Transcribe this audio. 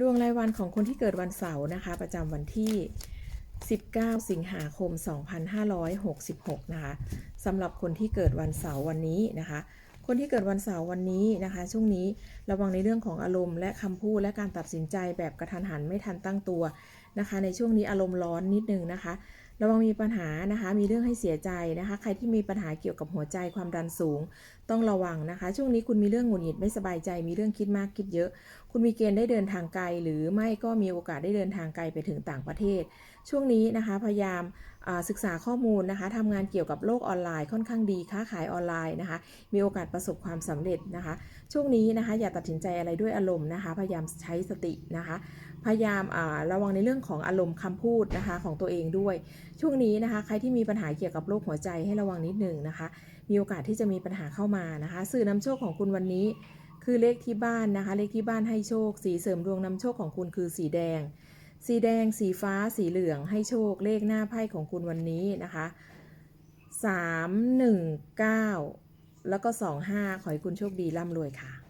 ดวงรายวันของคนที่เกิดวันเสาร์นะคะ ประจำวันที่ 19 สิงหาคม 2566 นะคะสำหรับคนที่เกิดวันเสาร์วันนี้นะคะ คนที่เกิดวันเสาร์วันนี้นะคะ ช่วงนี้ระวังในเรื่องของอารมณ์และคำพูดและการตัดสินใจแบบกระทันหันไม่ทันตั้งตัวนะคะ ในช่วงนี้อารมณ์ร้อนนิดนึงนะคะ ระวังมีปัญหานะคะ มีเรื่องให้เสียใจนะคะ ใครที่มีปัญหาเกี่ยวกับหัวใจความดันสูง ต้องระวังนะคะ ช่วงนี้คุณมีเรื่องหงุดหงิดไม่สบายใจ มีเรื่องคิดมากคิดเยอะ คุณมีเกณฑ์ได้เดินทางไกล หรือไม่ก็มีโอกาสได้เดินทางไกลไปถึงต่างประเทศ ช่วงนี้นะคะพยายามศึกษาข้อมูลนะคะทำงานเกี่ยวกับโลกออนไลน์ค่อนข้างดีค้าขายออนไลน์นะคะ มีโอกาสประสบความสำเร็จนะคะ ช่วงนี้นะคะอย่าตัดสินใจอะไรด้วยอารมณ์นะคะ พยายามใช้สตินะคะ พยายามระวังในเรื่องของอารมณ์คำพูดนะคะของตัวเองด้วยช่วงนี้นะคะ ใครที่มีปัญหาเกี่ยวกับโรคหัวใจให้ระวังนิดหนึ่งนะคะ มีโอกาสที่จะมีปัญหาเข้ามานะคะ สื่อนำโชคของคุณวันนี้ คือเลขที่บ้านนะคะ เลขที่บ้านให้โชค สีเสริมดวงนำโชคของคุณคือสีแดง สีแดง สีฟ้า สีเหลือง ให้โชค เลขหน้าไพ่ของคุณวันนี้นะคะ3 1 9 แล้วก็ 25 ขอให้คุณโชคดีร่ำรวยค่ะ